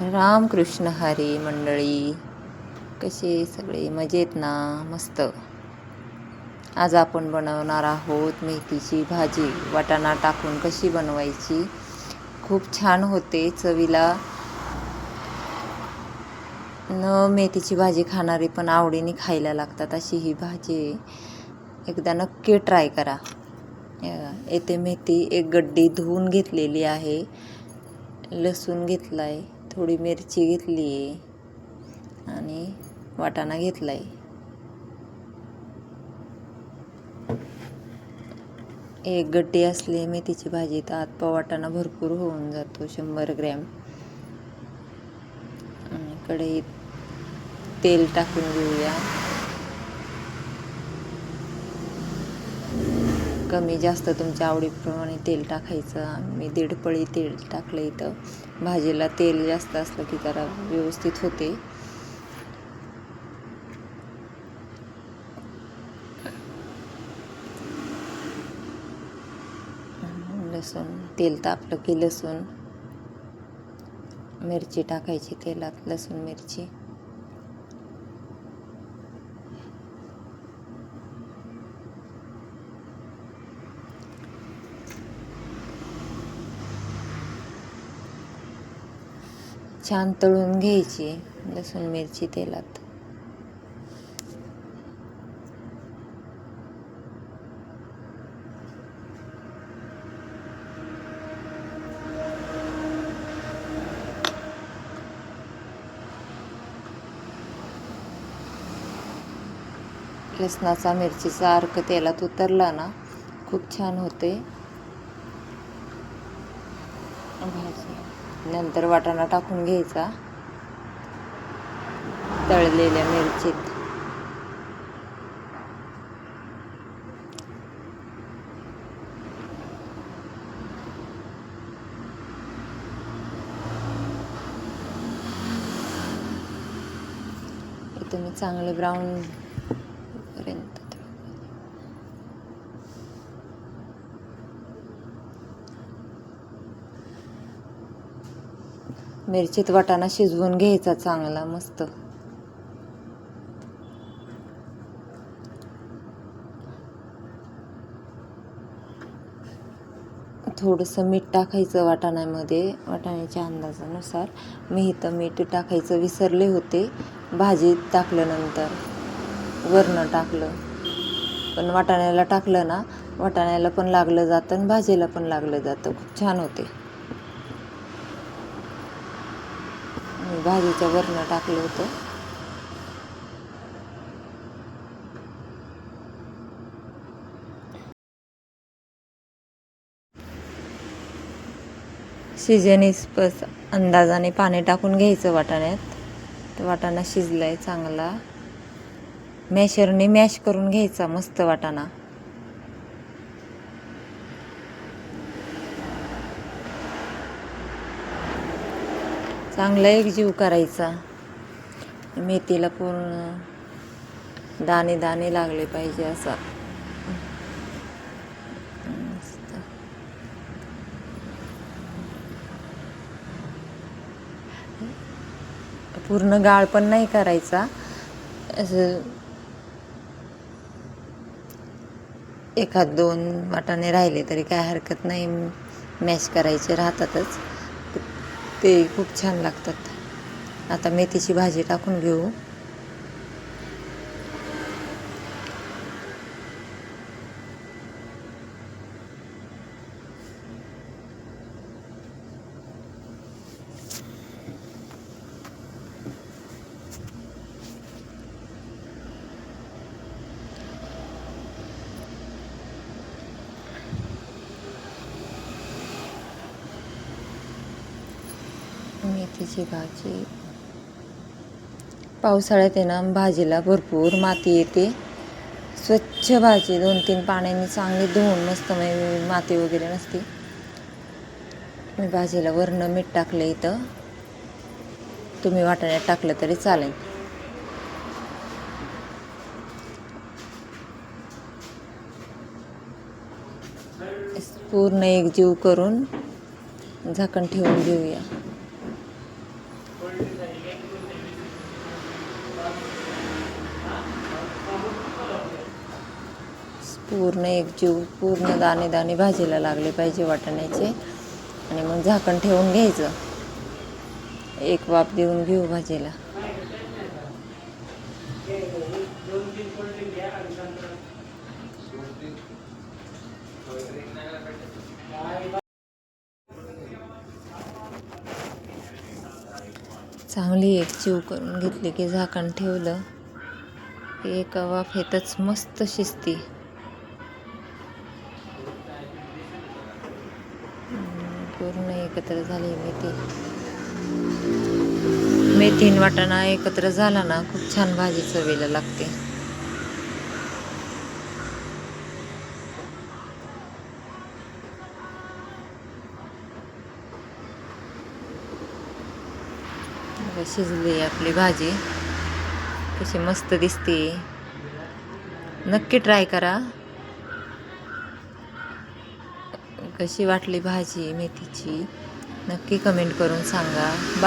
रामकृष्ण हरी मंडळी. कसे सगळे? मजेत ना? मस्त. आज आपण बनवणार आहोत मेथीची भाजी. वाटाणा टाकून कशी बनवायची? खूप छान होते चवीला. न मेथीची भाजी खाणारी पण आवडीने खायला लागतात अशी ही भाजी एकदा नक्की ट्राय करा. येथे मेथी एक गड्डी धुवून घेतलेली आहे. लसूण घेतला आहे थोडी मिरची घेतली आहे आणि वाटाणा घेतला आहे एक गड्डी असली मेथीची भाजी तर आतपा वाटाणा भरपूर होऊन जातो शंभर ग्रॅम. आणि कढईत तेल टाकून घेऊया. कमी जास्त तुमच्या आवडीप्रमाणे तेल टाकायचं. मी दीड पळी तेल टाकलं इथं. भाजीला तेल जास्त असलं की जरा व्यवस्थित होते. लसूण तेल तापलं की लसूण. मिरची टाकायची तेलात लसूण मिरची. छान तळून घ्यायची लसूण मिरची तेलात. लसणाचा मिरचीचा अर्क तेलात उतरला ना खूप छान होते. भाजी. नंतर वाटाणा टाकून घ्यायचा. तळलेल्या मिरचीत. इथे मी चांगले ब्राऊन मिरचीत वाटाणा शिजवून घ्यायचा चांगला मस्त. थोडंसं मीठ टाकायचं वाटाण्यामध्ये वाटाण्याच्या अंदाजानुसार. मी इथं मीठ टाकायचं विसरले होते भाजीत टाकल्यानंतर. वरणं टाकलं. पण वाटाण्याला टाकलं ना वाटाण्याला पण लागलं जातं आणि भाजीला पण लागलं जातं. खूप छान होते. मी भाजीच्या वरनं टाकलं होतं. पस अंदाजाने पाणी टाकून घ्यायचं वाटाण्यात. तर वाटाणा शिजलाय चांगला. मॅशरने मॅश करून घ्यायचा मस्त वाटाणा. चांगला एक जीव करायचा. मेथीला पूर्ण दाणे दाणे लागले पाहिजे असा. पूर्ण गाळ पण नाही करायचा. असं एखाद दोन वाटाणे राहिले तरी काय हरकत नाही. मॅश करायचे राहतातच. ते खूप छान लागतात. आता मेथीची भाजी टाकून घेऊ. मेथीची भाजी. पावसाळ्यात आहे ना भाजीला भरपूर माती येते. स्वच्छ भाजी दोन तीन पाण्याने चांगली धुवून मस्त म्हणजे माती वगैरे नसते. मी भाजीला वरनं मीठ टाकलं इथं. तुम्ही वाटाण्यात टाकलं तरी चालेल. पूर्ण एकजीव करून झाकण ठेवून घेऊया. पूर्ण एक जीव पूर्ण दाणे दाणे भाजीला लागले पाहिजे वाटाण्याचे. आणि मग झाकण ठेवून घ्यायचं. एक वाफ देऊन घेऊ भाजीला. चांगली एक चिव करून घेतली की झाकण ठेवलं. एक एका वाफेतच मस्त शिजती. पूर्ण एकत्र झाली मेथी. मेथी वाटाणा एकत्र झाला ना खूप छान भाजी चवीला लागते. शिजली आपली भाजी. कशी मस्त दिसते. नक्की ट्राय करा. कशी वाटली भाजी मेथीची? नक्की कमेंट करून सांगा. बा